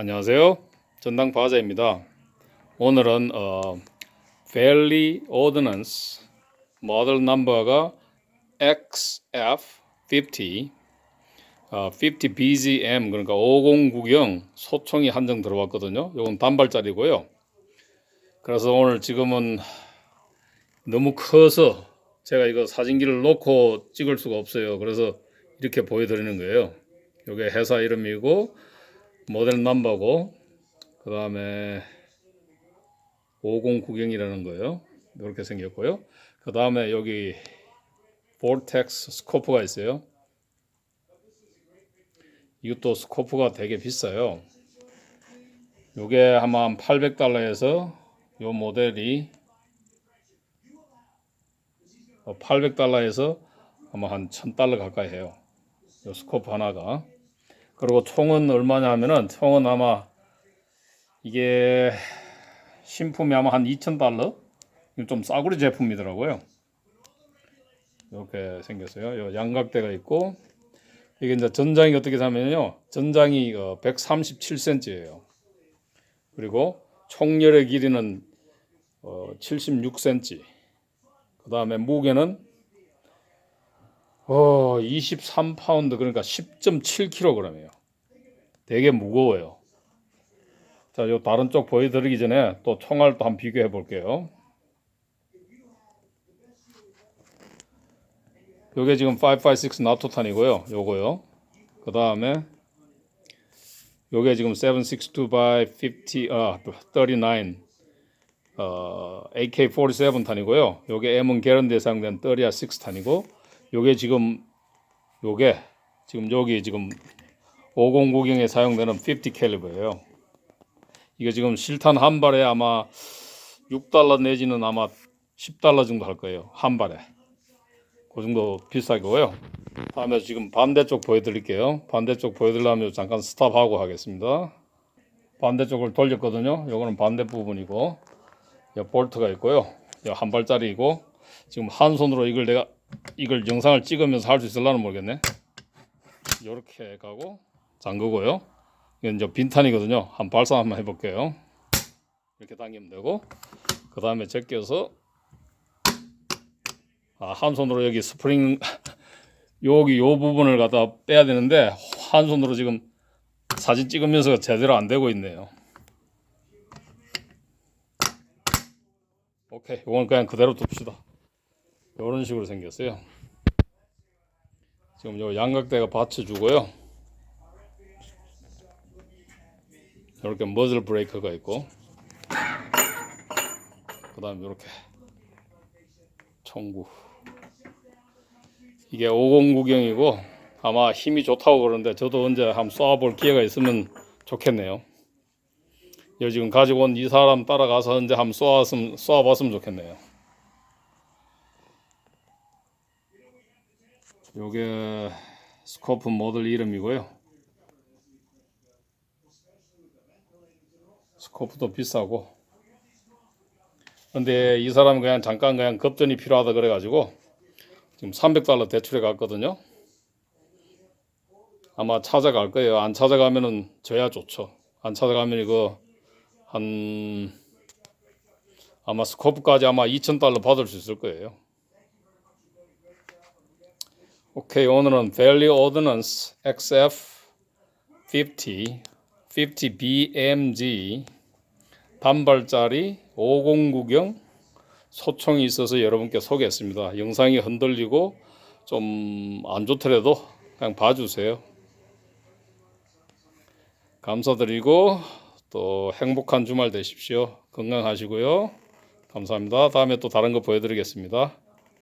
안녕하세요. 전당 바자입니다. 오늘은 어, Valley Ordnance 모델 넘버가 XF50 어, 50 BGM 그러니까 5090 소총이 한정 들어왔거든요. 이건 단발짜리고요. 그래서 오늘 지금은 너무 커서 제가 이거 사진기를 놓고 찍을 수가 없어요. 그래서 이렇게 보여드리는 거예요. 이게 회사 이름이고 모델 넘버고 그 다음에 5090이라는 거예요. 이렇게 생겼고요. 그 다음에 여기 볼텍스 스코프가 있어요. 이것도 스코프가 되게 비싸요. 요게 아마 한 800달러에서 요 모델이 800달러에서 아마 한 1000달러 가까이 해요. 요 스코프 하나가. 그리고 총은 얼마냐 하면은 총은 아마 이게 신품이 아마 한 2,000달러? 좀 싸구려 제품이더라고요. 이렇게 생겼어요. 요 양각대가 있고 이게 이제 전장이 어떻게 하면요. 전장이 137cm예요. 그리고 총열의 길이는 76cm. 그 다음에 무게는 어, 23파운드 그러니까 10.7kg이에요. 되게 무거워요. 자, 요 다른 쪽 보여드리기 전에 또 총알도 한번 비교해 볼게요. 요게 지금 556 나토탄이고요. 요거요. 그 다음에 요게 지금 762 by 50, 아, 39 어, AK47 탄이고요. 요게 M1 게런 대상된 30 탄이고 요게 지금 요게 지금 여기 지금 5090에 사용되는 50 캘리버예요. 이게 지금 실탄 한 발에 아마 6달러 내지는 아마 10달러 정도 할 거예요. 한 발에. 그 정도 비싸고요. 다음에 지금 반대쪽 보여드릴게요. 반대쪽 보여드리려면 잠깐 스탑하고 하겠습니다. 반대쪽을 돌렸거든요. 요거는 반대 부분이고, 요 볼트가 있고요. 요한 발짜리이고, 지금 한 손으로 이걸 내가 이걸 영상을 찍으면서 할 수 있을라는 모르겠네. 이렇게 가고 잠그고요. 이건 이제 빈탄이거든요. 한 발사 한번 해볼게요. 이렇게 당기면 되고 그 다음에 제껴서 아, 한 손으로 여기 스프링 여기 요 부분을 갖다 빼야 되는데 한 손으로 지금 사진 찍으면서 제대로 안 되고 있네요. 오케이, 이건 그냥 그대로 둡시다. 이런 식으로 생겼어요. 지금 요 양각대가 받쳐주고요. 이렇게 머즐 브레이커가 있고, 그 다음에 이렇게 총구. 이게 50구경이고 아마 힘이 좋다고 그러는데 저도 언제 한번 쏴볼 기회가 있으면 좋겠네요. 여 지금 가지고 온 이 사람 따라가서 언제 한번 쏘았으면 쏴봤으면 좋겠네요. 요게 스코프 모델 이름이고요. 스코프도 비싸고. 근데 이 사람은 그냥 잠깐 그냥 급전이 필요하다 그래가지고 지금 300달러 대출해 갔거든요. 아마 찾아갈 거예요. 안 찾아가면은 저야 좋죠. 안 찾아가면 이거 한 아마 스코프까지 아마 2,000달러 받을 수 있을 거예요. 오케이 오늘은 Valley Ordnance XF50 50 BMG 단발짜리 50구경 소총이 있어서 여러분께 소개했습니다. 영상이 흔들리고 좀 안 좋더라도 그냥 봐주세요. 감사드리고 또 행복한 주말 되십시오. 건강하시고요. 감사합니다. 다음에 또 다른 거 보여드리겠습니다.